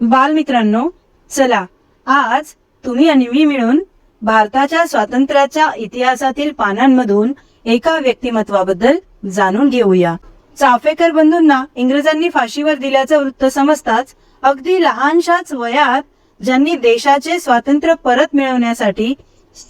बालमित्रांनो चला आज तुम्ही आणि मी मिळून भारताच्या स्वातंत्र्याच्या इतिहासातील पानांमधून एका व्यक्तिमत्वाबद्दल जाणून घेऊया. चाफेकर बंधूंना इंग्रजांनी फाशीवर दिल्याचं वृत्त समजताच अगदी लहानशाच वयात ज्यांनी देशाचे स्वातंत्र्य परत मिळवण्यासाठी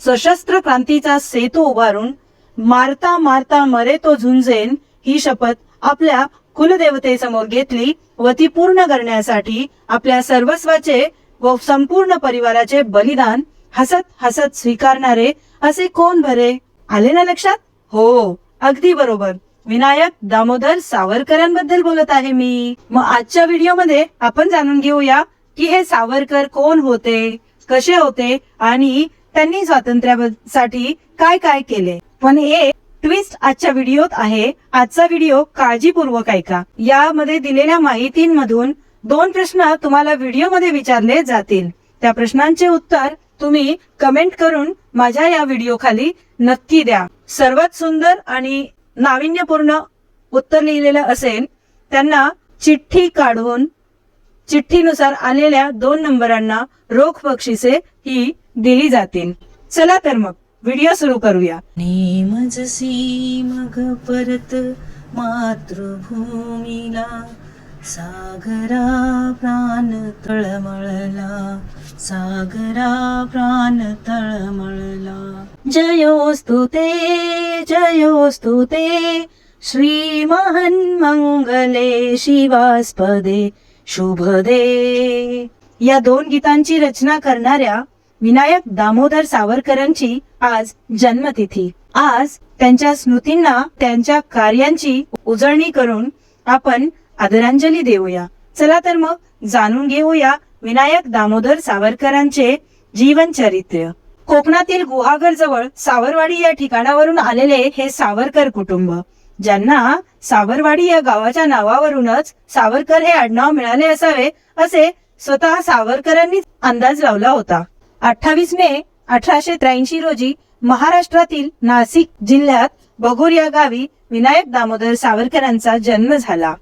सशस्त्र क्रांतीचा सेतू उभारून मारता मारता मरे तो झुंजेन ही शपथ आपल्या कुलदेवतेसमोर घेतली व ती पूर्ण करण्यासाठी आपल्या सर्वस्वाचे व संपूर्ण परिवाराचे बलिदान हसत हसत स्वीकारणारे असे कोण भरे आले ना लक्षात? हो अगदी बरोबर. विनायक दामोदर सावरकरांबद्दल बोलत आहे मी. मग आजच्या व्हिडिओमध्ये आपण जाणून घेऊया की हे सावरकर कोण होते कसे होते आणि त्यांनी स्वातंत्र्यासाठी काय काय केले. पण एक ट्विस्ट आजच्या व्हिडिओत आहे. आजचा व्हिडिओ काळजीपूर्वक ऐका. यामध्ये दिलेल्या माहितींमधून दोन प्रश्न तुम्हाला व्हिडिओमध्ये विचारले जातील. त्या प्रश्नांचे उत्तर तुम्ही कमेंट करून माझ्या या व्हिडिओ खाली नक्की द्या. सर्वात सुंदर आणि नाविन्यपूर्ण उत्तर लिहिलेलं असेल त्यांना चिठ्ठी काढून चिठ्ठीनुसार आलेल्या दोन नंबरांना रोख बक्षिसे ही दिली जातील. चला तर मग. व्हिडिओ सुरू करूया. नेमजसी मग परत मातृभूमीला सागरा प्राण तळमळला सागरा प्राण तळमळला. जयोस्तु ते जयोस्तु ते श्रीमहन् मंगले शिवास्पदे शुभदे. या दोन गीतांची रचना करणाऱ्या विनायक दामोदर सावरकरांची आज जन्मतिथी. आज त्यांच्या स्मृतींना त्यांच्या कार्यांची उजळणी करून आपण आदरांजली देऊया. चला तर मग जाणून घेऊया विनायक दामोदर सावरकरांचे जीवन चरित्र कोकणातील गुहागर जवळ सावरवाडी या ठिकाणावरून आलेले हे सावरकर कुटुंब ज्यांना सावरवाडी या गावाच्या नावावरूनच सावरकर हे आडनाव मिळाले असावे असे स्वतः सावरकरांनी अंदाज लावला होता. अठ्ठावीस मे अठराशे त्र्याऐंशी रोजी महाराष्ट्रातील नाशिक जिल्ह्यात बघूर या गावी विनायक दामोदर सावरकरांचा जन्म झाला.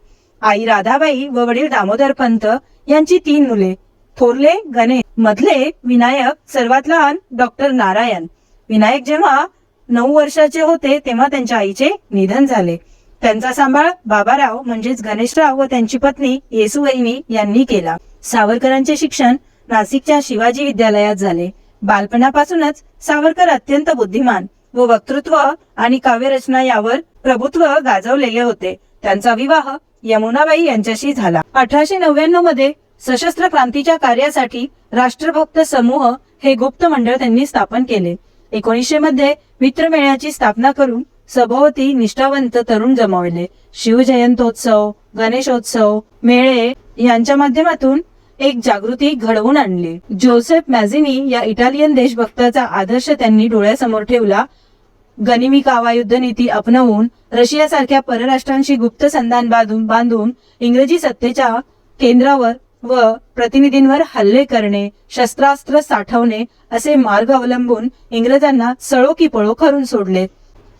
आई राधाबाई व वडील दामोदर पंत यांची तीन मुले थोरले गणेश मधले विनायक सर्वात लहान डॉक्टर नारायण. विनायक जेव्हा नऊ वर्षाचे होते तेव्हा त्यांच्या आईचे निधन झाले. त्यांचा सांभाळ बाबाराव म्हणजेच गणेशराव व त्यांची पत्नी येसुवहिनी यांनी केला. सावरकरांचे शिक्षण नाशिकच्या शिवाजी विद्यालयात झाले. बालपणापासूनच सावरकर अत्यंत बुद्धिमान व वक्तृत्व आणि काव्यरचना यावर प्रभुत्व गाजवलेले होते. त्यांचा विवाह यमुनाबाई यांच्याशी झाला. अठराशे नव्याण्णवमध्ये सशस्त्र क्रांतीच्या कार्यासाठी राष्ट्रभक्त समूह हे गुप्त मंडळ त्यांनी स्थापन केले. एकोणीसशे मध्ये मित्रमेळ्याची स्थापना करून सभोवती निष्ठावंत तरुण जमवले. शिवजयंतोत्सव गणेशोत्सव मेळे यांच्या माध्यमातून एक जागृती घडवून आणली. जोसेफ मॅझिनी या इटालियन देशभक्ताचा आदर्श त्यांनी डोळ्यासमोर ठेवला. गनिमी कावा युद्ध नीती अपनवून रशियासारख्या परराष्ट्रांशी गुप्त संधान बांधून बांधून इंग्रजी सत्तेच्या केंद्रावर व प्रतिनिधींवर हल्ले करणे शस्त्रास्त्र साठवणे असे मार्ग अवलंबून इंग्रजांना सळो की पळो करून सोडले.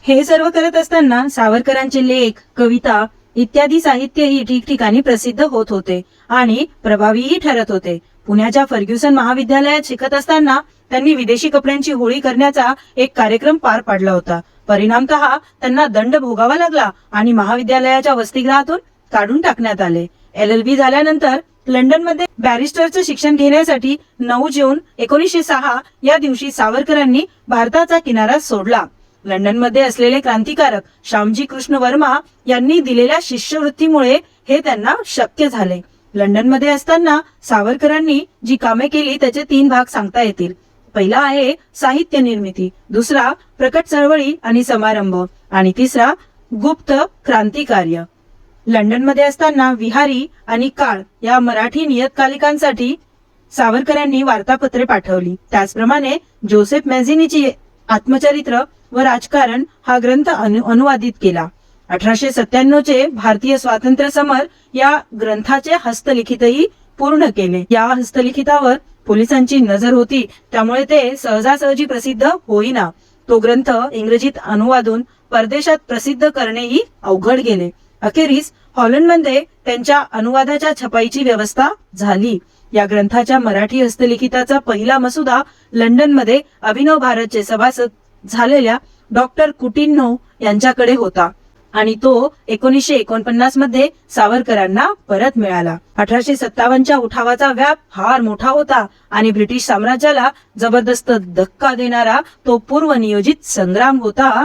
हे सर्व करत असताना सावरकरांचे लेख कविता इत्यादी साहित्यही ठिकठिकाणी प्रसिद्ध होत होते आणि प्रभावीही ठरत होते. पुण्याच्या फर्ग्युसन महाविद्यालयात शिकत असताना त्यांनी विदेशी कपड्यांची होळी करण्याचा एक कार्यक्रम पार पाडला होता. परिणामतः त्यांना दंड भोगावा लागला आणि महाविद्यालयाच्या वसतिगृहातून काढून टाकण्यात आले. एल एल बी झाल्यानंतर लंडनमध्ये बॅरिस्टरचं शिक्षण घेण्यासाठी नऊ जून एकोणीसशे सहा या दिवशी सावरकरांनी भारताचा किनारा सोडला. लंडनमध्ये असलेले क्रांतिकारक श्यामजी कृष्ण वर्मा यांनी दिलेल्या शिष्यवृत्तीमुळे हे त्यांना शक्य झाले. लंडनमध्ये असताना सावरकरांनी जी कामे केली त्याचे तीन भाग सांगता येतील. पहिला आहे साहित्य निर्मिती दुसरा प्रकट चळवळी आणि समारंभ आणि तिसरा गुप्त क्रांतिकार्य. लंडनमध्ये असताना विहारी आणि काळ या मराठी नियतकालिकांसाठी सावरकरांनी वार्तापत्रे पाठवली. त्याचप्रमाणे जोसेफ मॅझिनीची आत्मचरित्र व राजकारण हा ग्रंथ अनु- अनुवादित केला. अठराशे सत्त्याण्णव चे भारतीय स्वातंत्र्य समर या ग्रंथाचे हस्तलिखितही पूर्ण केले. या हस्तलिखितावर पोलिसांची नजर होती. त्यामुळे ते सहजासहजी प्रसिद्ध होईना. तो ग्रंथ इंग्रजीत अनुवादून परदेशात प्रसिद्ध करणेही अवघड गेले. अखेरीस हॉलंडमध्ये त्यांच्या अनुवादाच्या छपाईची व्यवस्था झाली. या ग्रंथाच्या मराठी हस्तलिखिताचा पहिला मसुदा लंडनमध्ये अभिनव भारतचे सभासद झालेल्या डॉक्टर कुटिन्नो यांच्याकडे होता. आणि तो एकोणीसशे एकोणपन्नासमध्ये सावरकरांना परत मिळाला. अठराशे सत्तावन्नच्या उठावाचा व्याप फार मोठा होता आणि ब्रिटिश साम्राज्याला जबरदस्त धक्का देणारा तो पूर्वनियोजित संग्राम होता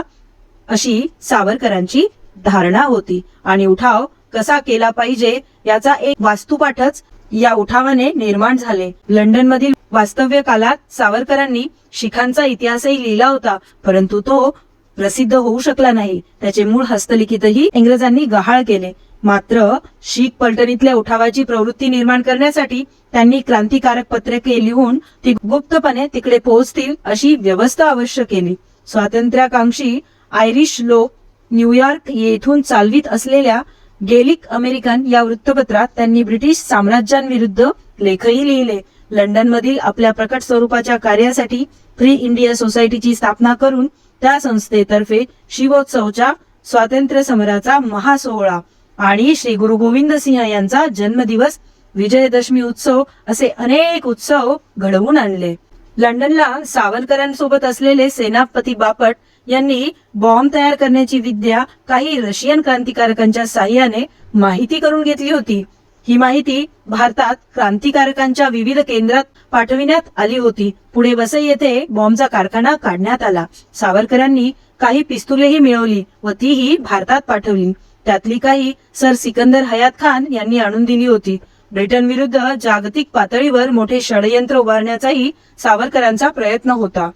अशी सावरकरांची धारणा होती. आणि उठाव कसा केला पाहिजे याचा एक वास्तुपाठच या उठावाने निर्माण झाले. लंडन मधील वास्तव्य कालात सावरकरांनी शिखांचा इतिहासही लिहिला होता परंतु तो प्रसिद्ध होऊ शकला नाही. त्याचे मूळ हस्तलिखितही इंग्रजांनी गहाळ केले. मात्र शीख पलटणीतल्या उठावाची प्रवृत्ती निर्माण करण्यासाठी त्यांनी क्रांतिकारक पत्रके लिहून ती गुप्तपणे तिकडे पोहोचतील अशी व्यवस्था अवश्य केली. स्वातंत्र्याकांक्षी आयरिश लोक न्यूयॉर्क येथून चालवित असलेल्या गेलिक अमेरिकन या वृत्तपत्रात त्यांनी ब्रिटिश साम्राज्यांविरुद्ध लेखही लिहिले. लंडन मधील आपल्या प्रकट स्वरूपाच्या कार्यासाठी फ्री इंडिया सोसायटीची स्थापना करून त्या संस्थेतर्फे शिवोत्सवच्या स्वातंत्र्य समराचा महासोहळा आणि श्री गुरु गोविंद सिंह यांचा जन्मदिवस विजयदशमी उत्सव असे अनेक उत्सव घडवून आणले. लंडनला सावरकरांसोबत असलेले सेनापती बापट यांनी बॉम्ब तयार करण्याची विद्या काही रशियन क्रांतिकारकांच्या साह्याने माहिती करून घेतली होती. ही माहिती भारतात क्रांतिकारकांच्या विविध केंद्रात पाठविण्यात आली होती. पुढे वसई येथे बॉम्बचा कारखाना काढण्यात आला. सावरकरांनी काही पिस्तुलेही मिळवली व तीही भारतात पाठवली. त्यातली काही सर सिकंदर हयात खान यांनी आणून दिली होती. ब्रिटन विरुद्ध जागतिक पातळीवर मोठे षडयंत्र उभारण्याचाही सावरकरांचा प्रयत्न होता.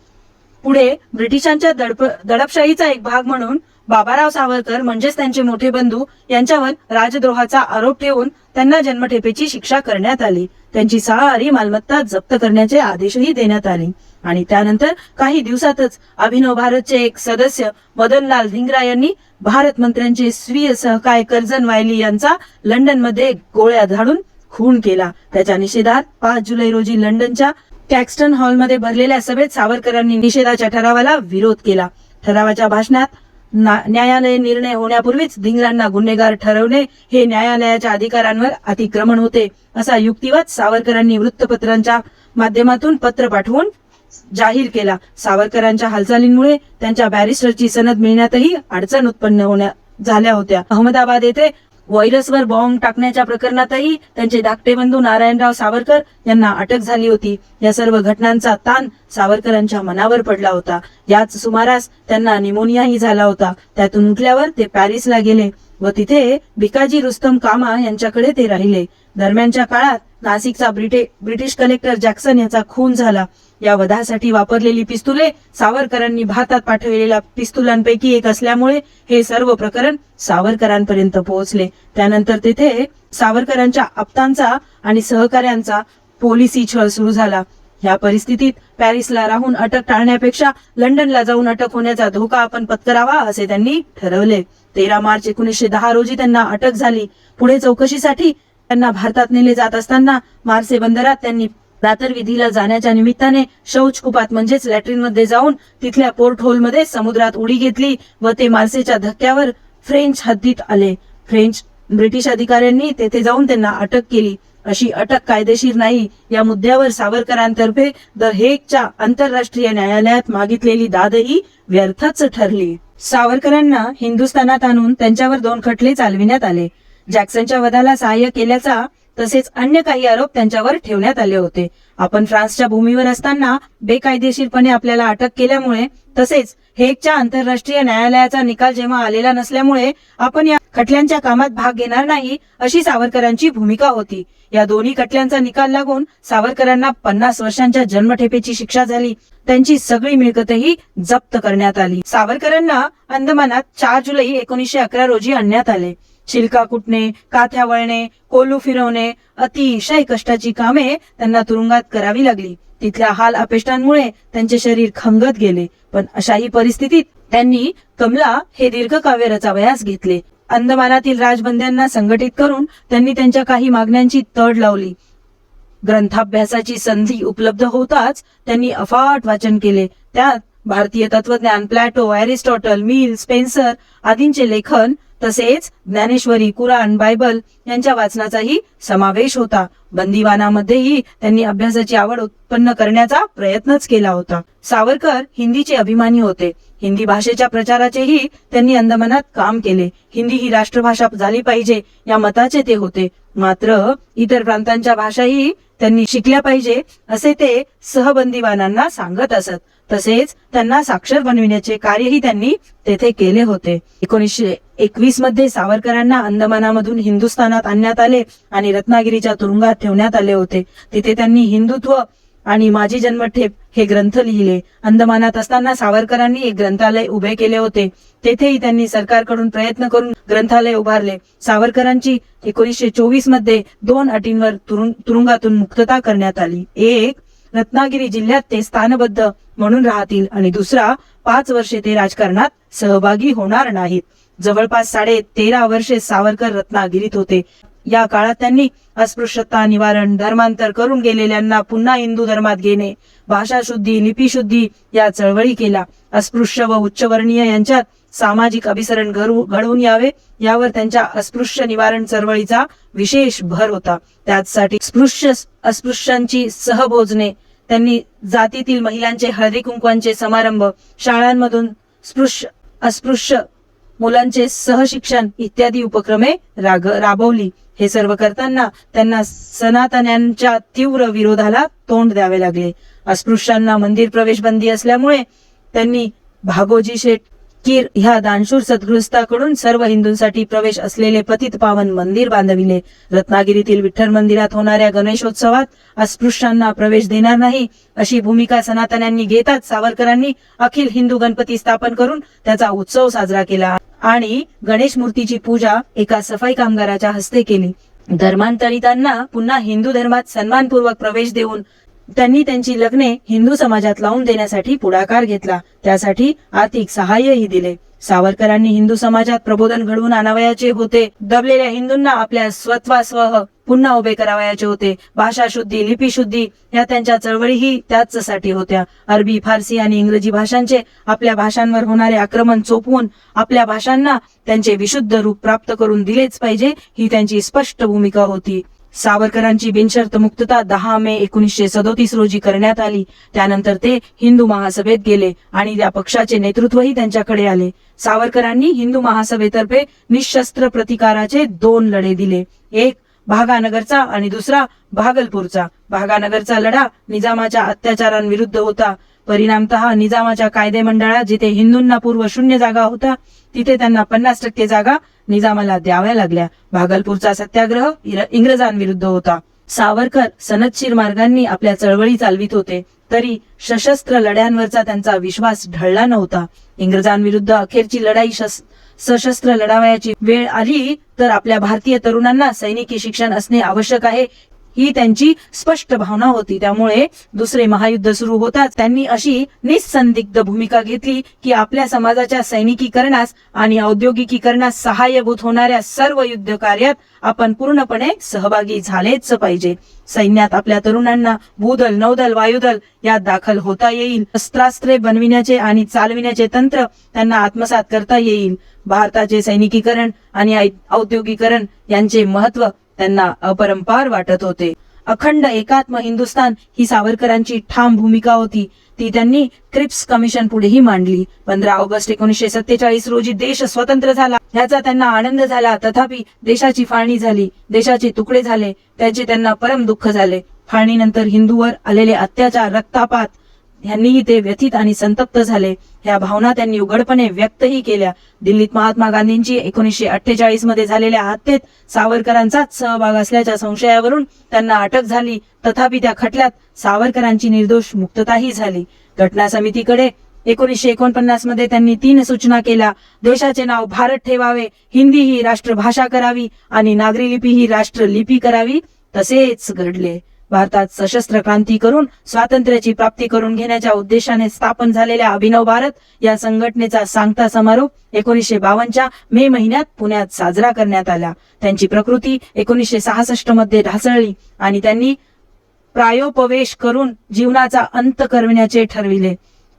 पुढे ब्रिटिशांच्या दडप दडपशाहीचा एक भाग म्हणून बाबाराव सावरकर म्हणजेच त्यांचे मोठे बंधू यांच्यावर राजद्रोहाचा आरोप ठेवून त्यांना जन्मठेपेची शिक्षा करण्यात आली. त्यांची सहारी मालमत्ता जप्त करण्याचे आदेशही देण्यात आले. आणि त्यानंतर काही दिवसातच अभिनव भारतचे एक सदस्य मदनलाल धिंगरा यांनी भारत मंत्र्यांचे स्वीय सहकाय कर्जन वायली यांचा लंडनमध्ये गोळ्या झाडून खून केला. त्याच्या निषेधात पाच जुलै रोजी लंडनच्या कॅक्स्टन हॉलमध्ये भरलेल्या सभेत सावरकरांनी निषेधाच्या ठरावाला विरोध केला. ठरावाच्या भाषणात न्यायालय निर्णय होण्यापूर्वीच धिंगरांना गुन्हेगार ठरवणे हे न्यायालयाच्या अधिकारांवर अतिक्रमण होते असा युक्तिवाद सावरकरांनी वृत्तपत्रांच्या माध्यमातून पत्र पाठवून जाहीर केला. सावरकरांच्या हालचालींमुळे त्यांच्या बॅरिस्टरची सनद मिळण्यातही अडचण उत्पन्न होण्या झाल्या होत्या. अहमदाबाद येथे व्हायरसवर बॉम्ब टाकण्याच्या प्रकरणातही त्यांचे धाकटे बंधू नारायणराव सावरकर यांना अटक झाली होती. या सर्व घटनांचा ताण सावरकरांच्या मनावर पडला होता. याच सुमारास त्यांना निमोनियाही झाला होता. त्यातून उठल्यावर ते पॅरिसला गेले व तिथे भिकाजी रुस्तम कामा यांच्याकडे ते राहिले. दरम्यानच्या काळात नाशिकचा ब्रिटे ब्रिटिश कलेक्टर जॅक्सन याचा खून झाला. या वधासाठी वापरलेली पिस्तुले सावरकरांनी भारतात पाठवलेल्या पिस्तुलांपैकी एक असल्यामुळे हे सर्व प्रकरण सावरकरांपर्यंत पोहोचले. त्यानंतर तेथे सावरकरांच्या आप्तांचा आणि सहकाऱ्यांचा पोलिसी छळ सुरू झाला. या परिस्थितीत पॅरिसला राहून अटक टाळण्यापेक्षा लंडनला जाऊन अटक होण्याचा धोका आपण पत्करावा असे त्यांनी ठरवले. तेरा मार्च एकोणीसशे दहा रोजी त्यांना अटक झाली. पुढे चौकशीसाठी त्यांना भारतात नेले जात असताना मार्से बंदरात त्यांनी प्रातर्विधीला जाण्याच्या निमित्ताने शौचकुपात म्हणजेच लॅट्रिनमध्ये जाऊन तिथल्या पोर्ट होलमध्ये समुद्रात उडी घेतली व ते मार्सेच्या धक्क्यावर फ्रेंच हद्दीत आले. फ्रेंच ब्रिटिश अधिकाऱ्यांनी तेथे जाऊन त्यांना अटक केली. अशी अटक कायदेशीर नाही या मुद्द्यावर सावरकरांतर्फे द हेगच्या आंतरराष्ट्रीय न्यायालयात मागितलेली दादही व्यर्थच ठरली. सावरकरांना हिंदुस्थानात आणून त्यांच्यावर दोन खटले चालविण्यात आले. जॅक्सनच्या वधाला सहाय्य केल्याचा तसेच अन्य काही आरोप त्यांच्यावर ठेवण्यात आले होते. आपण फ्रान्सच्या भूमीवर असताना बेकायदेशीरपणे आपल्याला अटक केल्यामुळे तसेच हेगच्या आंतरराष्ट्रीय न्यायालयाचा निकाल जेव्हा आलेला नसल्यामुळे आपण या खटल्यांच्या कामात भाग घेणार नाही अशी सावरकरांची भूमिका होती. या दोन्ही खटल्यांचा निकाल लागून सावरकरांना पन्नास वर्षांच्या जन्मठेपेची शिक्षा झाली. त्यांची सगळी मिळकतही जप्त करण्यात आली. सावरकरांना अंदमानात चार जुलै एकोणीसशे अकरा रोजी आणण्यात आले. शिलका कुटणे काथ्या वळणे कोलू फिरवणे अतिशय कष्टाची कामे त्यांना तुरुंगात करावी लागली. तिथल्या हाल अपेष्टांमुळे त्यांचे शरीर खंगत गेले. पण अशाही परिस्थितीत त्यांनी कमला हे दीर्घकाव्य रचावयास घेतले. अंदमानातील राजबंद्यांना संघटित करून त्यांनी त्यांच्या काही मागण्यांची तड लावली. ग्रंथाभ्यासाची संधी उपलब्ध होताच त्यांनी अफाट वाचन केले. त्यात भारतीय तत्वज्ञान प्लॅटो अरिस्टॉटल मिल स्पेन्सर आदींचे लेखन तसेच ज्ञानेश्वरी कुराण बायबल यांच्या वाचनाचाही समावेश होता. बंदिवानामध्येही त्यांनी अभ्यासाची आवड उत्पन्न करण्याचा प्रयत्नच केला होता. सावरकर हिंदीचे अभिमानी होते. हिंदी भाषेच्या प्रचाराचेही त्यांनी अंदमानात काम केले. हिंदी ही राष्ट्रभाषा झाली पाहिजे या मताचे ते होते. मात्र इतर प्रांतांच्या भाषाही त्यांनी शिकल्या पाहिजे असे ते सहबंदीवानांना सांगत असत. तसेच त्यांना साक्षर बनविण्याचे कार्यही त्यांनी तेथे केले होते. एकोणीसशे एकवीसमध्ये सावरकरांना अंदमानामधून हिंदुस्थानात आणण्यात आले आणि रत्नागिरीच्या तुरुंगात ठेवण्यात आले होते. तिथे त्यांनी हिंदुत्व आणि माझी जन्मठेप हे ग्रंथ लिहिले. अंदमानात असताना सावरकरांनी एक ग्रंथालय उभे केले होते. तेथेही त्यांनी सरकारकडून प्रयत्न करून ग्रंथालय उभारले. सावरकरांची एकोणीसशे चोवीसमध्ये दोन अटींवर तुरुंगातून मुक्तता करण्यात आली. एक रत्नागिरी जिल्ह्यात ते स्थानबद्ध म्हणून राहतील आणि दुसरा पाच वर्षे ते राजकारणात सहभागी होणार नाहीत. जवळपास साडे तेरा वर्षे सावरकर रत्नागिरीत होते. या काळात त्यांनी अस्पृश्यता निवारण धर्मांतर करून गेलेल्यांना पुन्हा हिंदू धर्मात घेणे भाषा शुद्धी लिपी शुद्धी या चळवळी केला अस्पृश्य व उच्चवर्णीय यांच्यात सामाजिक अभिसरण घडवून यावे यावर त्यांच्या अस्पृश्य निवारण चळवळीचा विशेष भर होता. त्यासाठी स्पृश्य अस्पृश्यांची सहभोजने त्यांनी जातीतील महिलांचे हळदी कुंकवांचे समारंभ शाळांमधून स्पृश्य अस्पृश्य मुलांचे सहशिक्षण इत्यादी उपक्रमे राग राबवली. हे सर्व करताना त्यांना सनातन्यांच्या तीव्र विरोधाला तोंड द्यावे लागले. अस्पृश्यांना मंदिर प्रवेश बंदी असल्यामुळे त्यांनी भागोजी शेठ कीर ह्या दानशूर सद्गृहस्थाकडून सर्व हिंदूंसाठी प्रवेश असलेले पतित पावन मंदिर बांधविले. रत्नागिरीतील विठ्ठल मंदिरात होणाऱ्या गणेशोत्सवात अस्पृश्यांना प्रवेश देणार नाही अशी भूमिका सनातन्यांनी घेताच सावरकरांनी अखिल हिंदू गणपती स्थापन करून त्याचा उत्सव साजरा केला. आणि गणेश मूर्तीची पूजा एका सफाई कामगाराच्या हस्ते केली. धर्मांतरितांना पुन्हा हिंदू धर्मात सन्मानपूर्वक प्रवेश देऊन त्यांनी त्यांची लग्ने हिंदू समाजात लावून देण्यासाठी पुढाकार घेतला. त्यासाठी आर्थिक सहाय्यही दिले. सावरकरांनी हिंदू समाजात प्रबोधन घडवून आणावयाचे होते. दबलेल्या हिंदूंना आपल्या स्वत्वास्वह पुन्हा उभे करावयाचे होते. भाषा शुद्धी लिपी शुद्धी या त्यांच्या चळवळीही त्याचसाठी होत्या. अरबी फारसी आणि इंग्रजी भाषांचे आपल्या भाषांवर होणारे आक्रमण चोपवून आपल्या भाषांना त्यांचे विशुद्ध रूप प्राप्त करून दिलेच पाहिजे ही त्यांची स्पष्ट भूमिका होती. सावरकरांची बिनशर्त मुक्तता दहा मे एकोणीसशे सदोतीस रोजी करण्यात आली. त्यानंतर ते हिंदू महासभेत गेले आणि त्या पक्षाचे नेतृत्वही त्यांच्याकडे आले. सावरकरांनी हिंदू महासभेतर्फे निशस्त्र प्रतिकाराचे दोन लढे दिले. एक भागानगरचा आणि दुसरा भागलपूरचा. भागानगरचा लढा निजामाच्या अत्याचारांविरुद्ध होता. परिणामत निजामाच्या कायदे मंडळात जिथे हिंदूंना पूर्व शून्य जागा होता तिथे त्यांना पन्नास टक्के जागा निजामाला द्याव्या लागल्या. भागलपूरचा सत्याग्रह इंग्रजांविरुद्ध होता. सावरकर सनदशीर मार्गांनी आपल्या चळवळी चालवित होते तरी सशस्त्र लढ्यांवरचा त्यांचा विश्वास ढळला नव्हता. इंग्रजांविरुद्ध अखेरची लढाई सशस्त्र लढावयाची वेळ आली तर आपल्या भारतीय तरुणांना सैनिकी शिक्षण असणे आवश्यक आहे ही त्यांची स्पष्ट भावना होती. त्यामुळे दुसरे महायुद्ध सुरू होताच त्यांनी अशी निसंदिग्ध भूमिका घेतली की आपल्या समाजाच्या सैनिकीकरणास आणि औद्योगिकीकरणास सहाय्यभूत होणाऱ्या सर्व युद्ध कार्यात आपण पूर्णपणे सहभागी झालेच पाहिजे. सैन्यात आपल्या तरुणांना भूदल नौदल वायुदल यात दाखल होता येईल. अस्त्रास्त्रे बनविण्याचे आणि चालविण्याचे तंत्र त्यांना आत्मसात करता येईल. भारताचे सैनिकीकरण आणि औद्योगिकरण यांचे महत्त्व त्यांना अपरंपार वाटत होते. अखंड एकात्म हिंदुस्थान ही सावरकरांची ठाम भूमिका होती. ती त्यांनी क्रिप्स कमिशन पुढेही मांडली. पंधरा ऑगस्ट एकोणीसशे सत्तेचाळीस रोजी देश स्वतंत्र झाला. ह्याचा त्यांना आनंद झाला. तथापि देशाची फाळणी झाली. देशाचे तुकडे झाले. त्याचे त्यांना परम दुःख झाले. फाळणीनंतर हिंदूवर आलेले अत्याचार रक्तापात ह्यांनीही ते व्यथित आणि संतप्त झाले. ह्या भावना त्यांनी उघडपणे व्यक्तही केल्या. दिल्लीत महात्मा गांधींची एकोणीसशे अठ्ठेचाळीसमध्ये झालेल्या हत्येत सावरकरांचाच सहभाग असल्याच्या संशयावरून त्यांना अटक झाली. तथापि त्या खटल्यात सावरकरांची निर्दोष मुक्तताही झाली. घटना समितीकडे एकोणीसशे एकोणपन्नासमध्ये त्यांनी तीन सूचना केल्या. देशाचे नाव भारत ठेवावे हिंदी ही राष्ट्रभाषा करावी आणि नागरी लिपी ही राष्ट्रलिपी करावी तसेच घडले. भारतात सशस्त्र क्रांती करून स्वातंत्र्याची प्राप्ती करून घेण्याच्या उद्देशाने स्थापन झालेल्या अभिनव भारत या संघटनेचा सांगता समारोप एकोणीसशे बावनच्या मे महिन्यात पुण्यात साजरा करण्यात आला. त्यांची प्रकृती एकोणीसशे सहासष्टमध्ये ढासळली आणि त्यांनी प्रायोपवेश करून जीवनाचा अंत करविण्याचे ठरविले.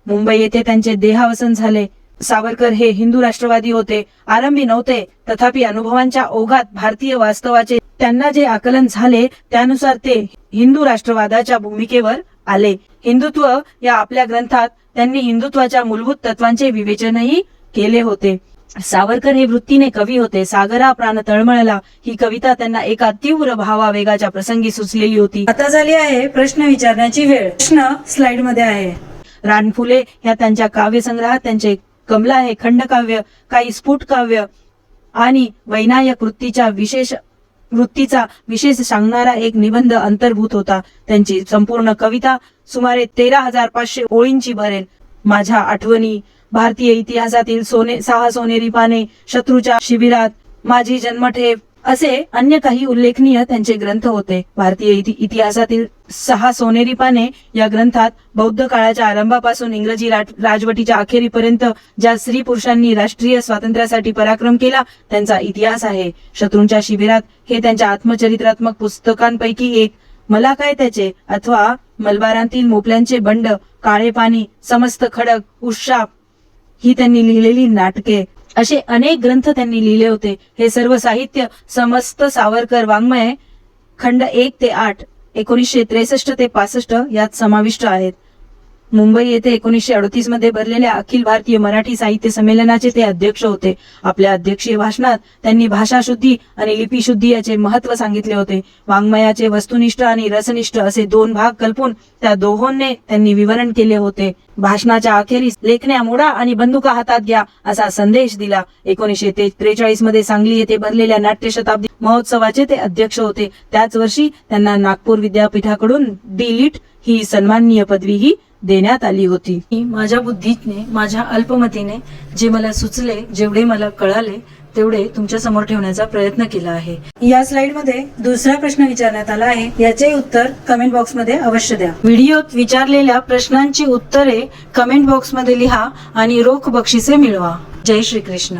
मुंबई येथे त्यांचे देहावसन झाले. सावरकर हे हिंदू राष्ट्रवादी होते आरंभी नव्हते तथापि अनुभवांच्या ओघात भारतीय वास्तवाचे त्यांना जे आकलन झाले त्यानुसार ते हिंदू राष्ट्रवादाच्या भूमिकेवर आले. हिंदुत्व या आपल्या ग्रंथात त्यांनी हिंदुत्वाच्या मूलभूत तत्वांचे विवेचनही केले होते. सावरकर हे वृत्तीने कवी होते. सागरा प्राण तळमळला. ही कविता त्यांना एका तीव्र भावावेगाच्या प्रसंगी सुचलेली होती. आता झाली आहे प्रश्न विचारण्याची वेळ. प्रश्न स्लाइडमध्ये आहे. रानफुले ह्या त्यांच्या काव्यसंग्रहात त्यांचे कमला हे खंडकाव्य काही स्फुट काव्य आणि वैनायक वृत्तीच्या विशेष वृत्तीचा विशेष सांगणारा एक निबंध अंतर्भूत होता. त्यांची संपूर्ण कविता सुमारे तेरा हजार पाचशे ओळींची भरेल माझ्या आठवणी भारतीय इतिहासातील सोने सहा सोनेरी पाने शत्रूच्या शिबिरात माझी जन्मठेप असे अन्य काही उल्लेखनीय त्यांचे ग्रंथ होते. भारतीय इति- इतिहासातील सहा सोनेरी पाने या ग्रंथात बौद्ध काळाच्या आरंभापासून इंग्रजी राजवटीच्या अखेरीपर्यंत ज्या स्त्री पुरुषांनी राष्ट्रीय स्वातंत्र्यासाठी पराक्रम केला त्यांचा इतिहास आहे. शत्रूंच्या शिबिरात हे त्यांच्या आत्मचरित्रात्मक पुस्तकांपैकी एक. मला काय त्याचे? अथवा मलबारांतील मोपल्यांचे बंड काळे पाणी समस्त खडक उशाप ही त्यांनी लिहिलेली नाटके. असे अनेक ग्रंथ त्यांनी लिहिले होते. हे सर्व साहित्य समस्त सावरकर वाङ्मय खंड एक ते आठ. एकोणीसशे त्रेसष्ट ते पासष्ट यात समाविष्ट आहेत. मुंबई येथे एकोणीसशे अडतीसमध्ये भरलेल्या अखिल भारतीय मराठी साहित्य संमेलनाचे ते अध्यक्ष होते. आपल्या अध्यक्षीय भाषणात त्यांनी भाषा शुद्धी आणि लिपी शुद्धी याचे महत्त्व सांगितले होते. वाङ्मयाचे वस्तुनिष्ठ आणि रसनिष्ठ असे दोन भाग कल्पून त्या दोहोंने त्यांनी विवरण केले होते. भाषणाच्या अखेरीस लेखण्या मोडा आणि बंदुका हातात घ्या असा संदेश दिला. एकोणीसशे त्रेचाळीसमध्ये सांगली येथे भरलेल्या नाट्य शताब्दी महोत्सवाचे ते अध्यक्ष होते. त्याच वर्षी त्यांना नागपूर विद्यापीठाकडून डी लिट ही सन्माननीय पदवीही देण्यात आली होती. माझ्या बुद्धीने माझ्या अल्पमतीने जे मला सुचले जेवढे मला कळाले तेवढे तुमच्यासमोर ठेवण्याचा प्रयत्न केला आहे. या स्लाइडमध्ये दुसरा प्रश्न विचारण्यात आला आहे. याचे उत्तर कमेंट बॉक्समध्ये अवश्य द्या. व्हिडिओत विचारलेल्या प्रश्नांची उत्तरे कमेंट बॉक्समध्ये लिहा आणि रोख बक्षिसे मिळवा. जय श्री कृष्ण